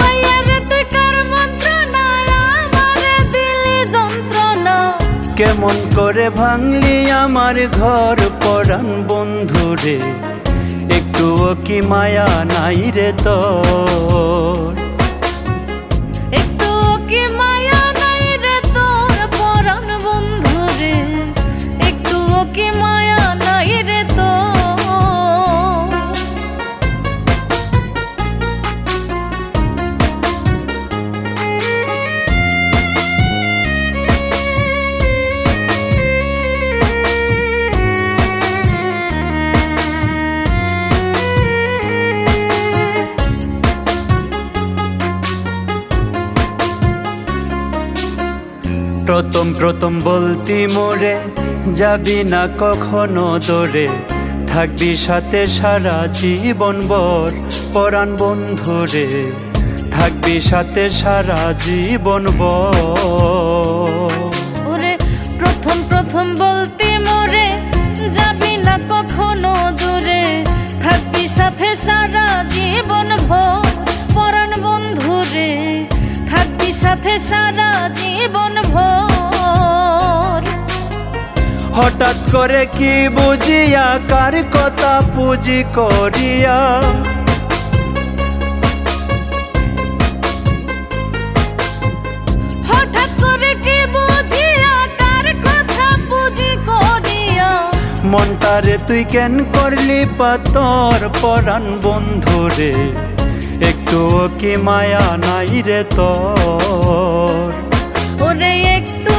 পাইয়া রে তুই কার মন্ত্রণায় আমারে দিলি যন্ত্রণা? রে কেমন করে ভাঙলি আমার ঘর পরাণ বন্ধুরে একটুও কি মায়া নাই রে তোর? একটু কি মায়া প্রথম প্রথম বলতি মোরে যাবি না কখনো দূরে থাকবি সাথে সারা জীবন বর, পরাণ বন্ধুরে থাকবি সাথে সারা জীবন ওরে প্রথম প্রথম বলতি মোরে যাবি না কখনো দূরে। থাকবি সাথে সারা জীবন ভোর, পরাণ বন্ধু রে। থাকবি সাথে সারা জীবন ভোর। হঠাৎ করে কি বুঝিয়া কার কথা পুঁজি করিয়া? মনটারে তুই কেন করলি পাতর পরাণ বন্ধুরে একটু কি মায়া নাই রে তোর? ওরে একটু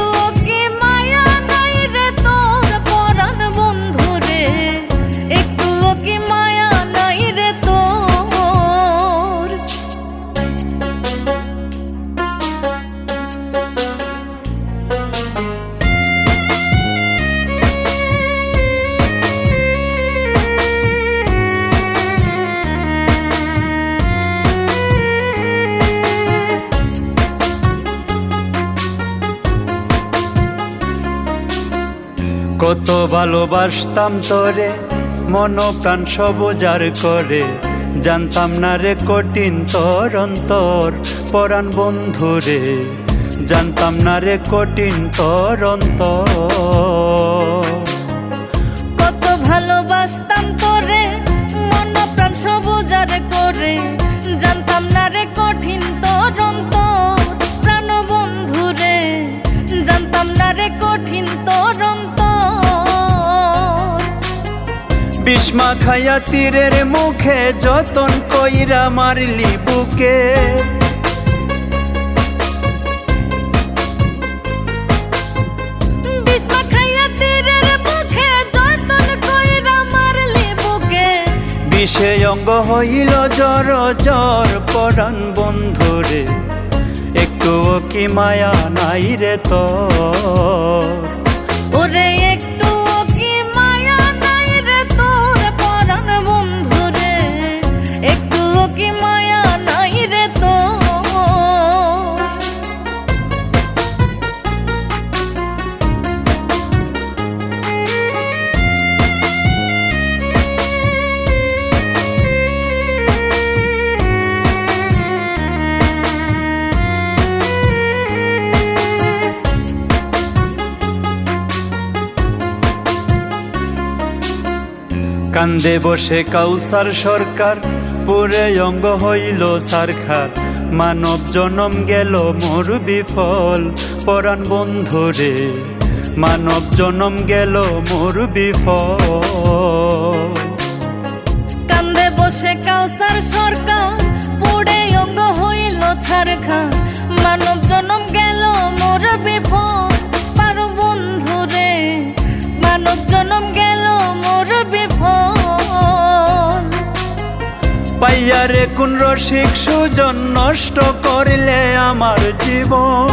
কত ভালোবাসতাম তোরে মন প্রাণ সবুজার করে। জানতাম না রে কঠিন তোর অন্তর, পরাণ বন্ধু রে। জানতাম না রে কঠিন তোর অন্তর। বিষ্মা খায়া তীরের মুখে যতন কইরা মারলি বুকে। বিষ্মা খাইয়া তীরের মুখে যতন কইরা মারলি বুকে। বিষে অঙ্গ হইল জর জর পরাণ বন্ধুরে একটুও কি মায়া নাই রে তোর? কান্দে বসে কাউসার সরকার, পুরে অঙ্গ হইল সারখার। মানব জনম গেল মোর বিফল, পরাণ বন্ধুরে মানব জনম গেল মোর বিফল। কান্দে বসে কাউসার সরকার পুড়ে অঙ্গ হইল ছারখা মানব জনম গেল মোর বিফল। পাইয়া রে কোন রসিক সুজন নষ্ট করলে আমার জীবন।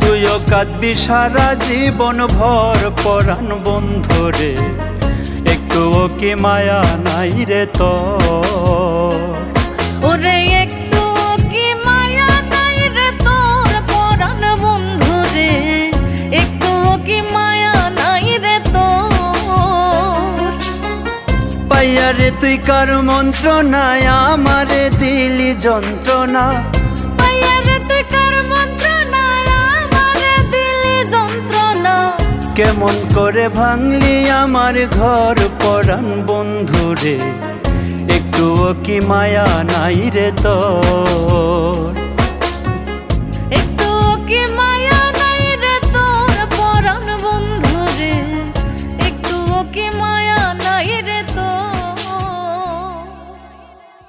তুইও কাঁদবি সারা জীবন ভর পরাণ বন্ধুরে একটুও কি মায়া নাই রে তোর। পাইয়া রে তুই কার মন্ত্রণায় আমারে দিলি যন্ত্রণা? কেমন করে ভাঙলি আমার ঘর পরাণ বন্ধুরে একটুও কি মায়া নাই রে তোর?